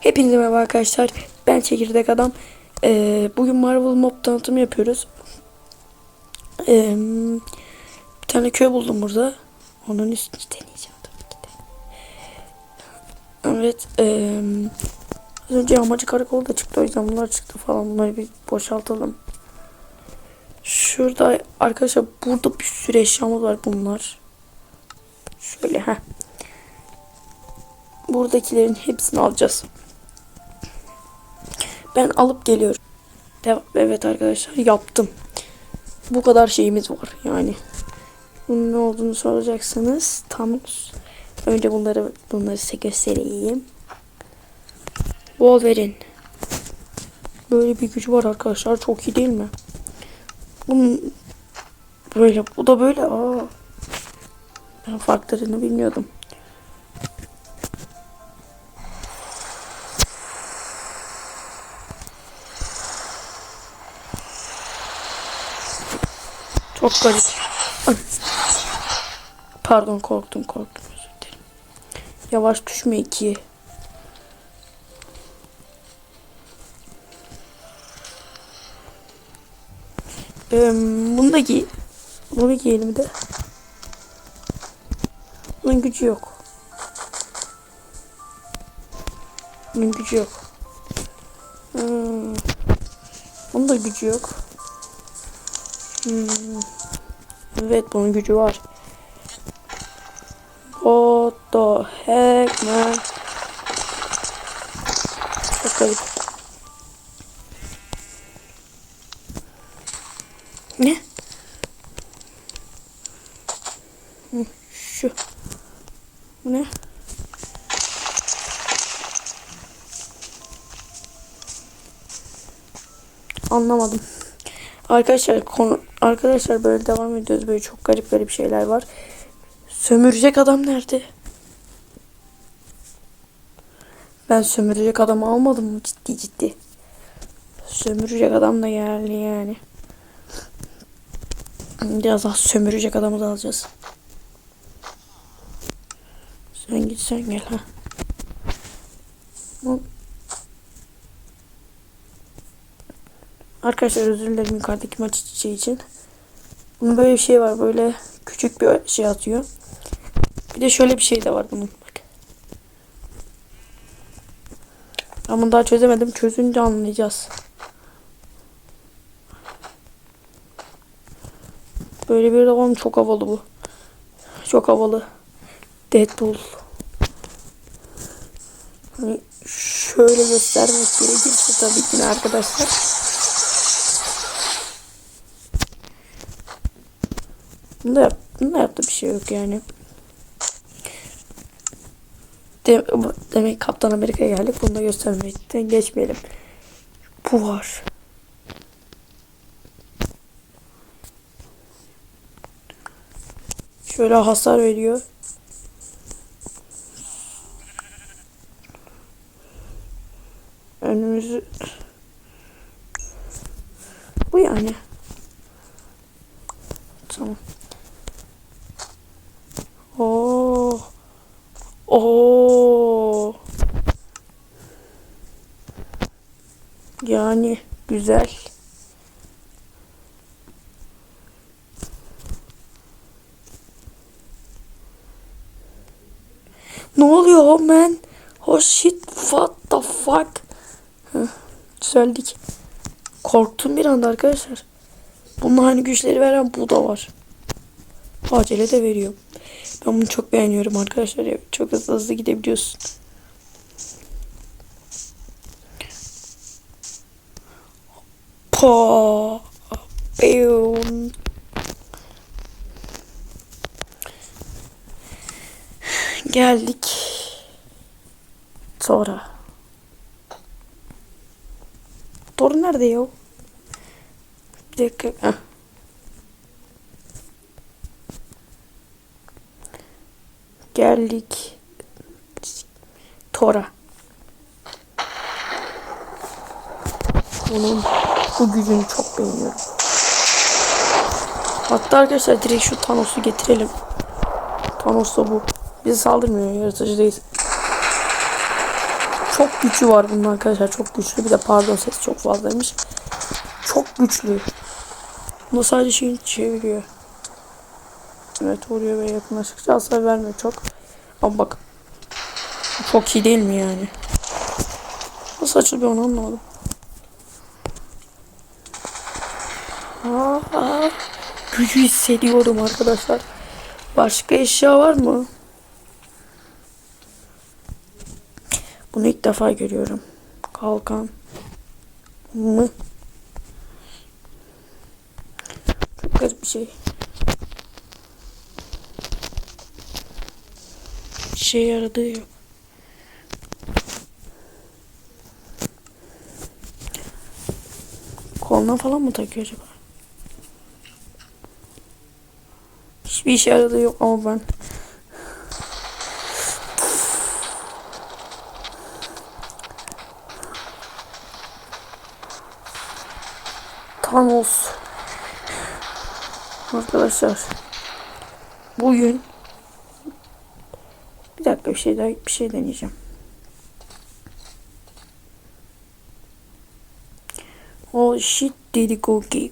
Hepinize merhaba arkadaşlar. Ben Çekirdek Adam. Ee, bugün Marvel Mob tanıtımı yapıyoruz. Ee, bir tane köy buldum burada. Onun üstünü deneyeceğim tabii ki de. Evet. ee, az önce yağmacı karakolu da çıktı. O yüzden bunlar çıktı falan. Bunları bir boşaltalım. Şurada arkadaşlar burada bir sürü eşyamız var bunlar. Şöyle ha. Buradakilerin hepsini alacağız. Ben alıp geliyorum. Devam. Evet arkadaşlar yaptım. Bu kadar şeyimiz var yani. Bunun ne olduğunu soracaksınız. Tam önce bunları bunları size göstereyim. Wolverine. Böyle bir gücü var arkadaşlar. Çok iyi değil mi? Bunun böyle bu da böyle. Aa. Ben farklarını bilmiyordum. Çok garip. Pardon korktum korktum özür dilerim. Yavaş düşme iki. Ee, bunu da giy. Bunu giyelim de. Bunun gücü yok. Bunun gücü yok. Hmm. Bunun da gücü yok. Hmm. Evet bunun gücü var. What the heck man? Çok garip. Ne? Şu. Bu ne? Anlamadım. Arkadaşlar konu arkadaşlar böyle devam ediyoruz. Böyle çok garip garip şeyler var. Sömürecek adam nerede? Ben sömürecek adamı almadım mı ciddi ciddi? Sömürecek adam da geldi yani. Biraz daha sömürecek adamı da alacağız. Sen git sen gel ha. Arkadaşlar özür dilerim yukarıdaki maç çiçeği için. Bunun böyle bir şey var. Böyle küçük bir şey atıyor. Bir de şöyle bir şey de var bunun. Bak. Ben bunu daha çözemedim. Çözünce anlayacağız. Böyle bir de oğlum çok havalı bu. Çok havalı. Deadpool. Hani şöyle göstermek gerekirse tabii ki arkadaşlar. Bunda, yap, bunda yaptığı bir şey yok yani. De, demek Kaptan Amerika'ya geldik. Bunu da göstermekten geçmeyelim. Bu var. Şöyle hasar veriyor. Önümüzü bu yani. Tamam. Oo. Oo. Yani güzel. Ne oluyor man? Oh shit, what the fuck? Heh, düzeldik. Korktum bir anda arkadaşlar. Bunun aynı güçleri veren bu da var. Acele de veriyor. Ben bunu çok beğeniyorum arkadaşlar. ya. Çok hızlı hızlı gidebiliyorsun. Pa. Beyon. Geldik. Sonra. Thor nerede ya? Bir dakika. Heh. Geldik. Tora. Onun bu gücünü çok beğeniyorum. Hatta arkadaşlar direkt şu Thanos'u getirelim. Thanos da bu. Bize saldırmıyor. Yaratıcı değil. Çok gücü var bunun arkadaşlar. Çok güçlü. Bir de pardon ses çok fazlaymış. Çok güçlü. Bunda sadece şeyi çeviriyor. Evet vuruyor ve yakınlaştıkça hasar vermiyor çok. Ama bak. Çok iyi değil mi yani? Nasıl açılıyor onu anlamadım. Aa, gücü hissediyorum arkadaşlar. Başka eşya var mı? Bunu ilk defa görüyorum. Kalkan mı? Çok garip bir şey. Şey yaradığı yok. Koluna falan mı takıyor acaba? Hiçbir işe yaradığı yok ama ben Thanos. Arkadaşlar. Bugün bir dakika bir şey daha bir şey deneyeceğim. Oh shit did it go game.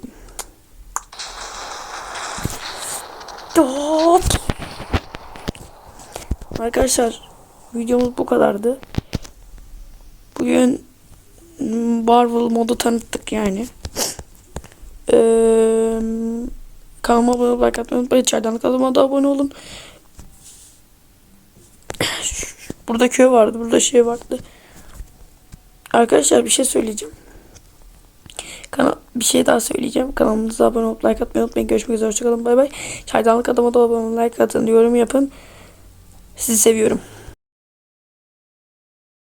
Dot. Arkadaşlar videomuz bu kadardı. Bugün Marvel modu tanıttık yani. Eee kanalıma abone olmayı, unutmayın. İçeriden kanalıma da abone olun. Burada köy vardı. Burada şey vardı. Arkadaşlar bir şey söyleyeceğim. Kanal, bir şey daha söyleyeceğim. Kanalımıza abone olup like atmayı unutmayın. Görüşmek üzere. Hoşçakalın. Bay bay. Çaydanlık adama da abone olun. Like atın. Yorum yapın. Sizi seviyorum.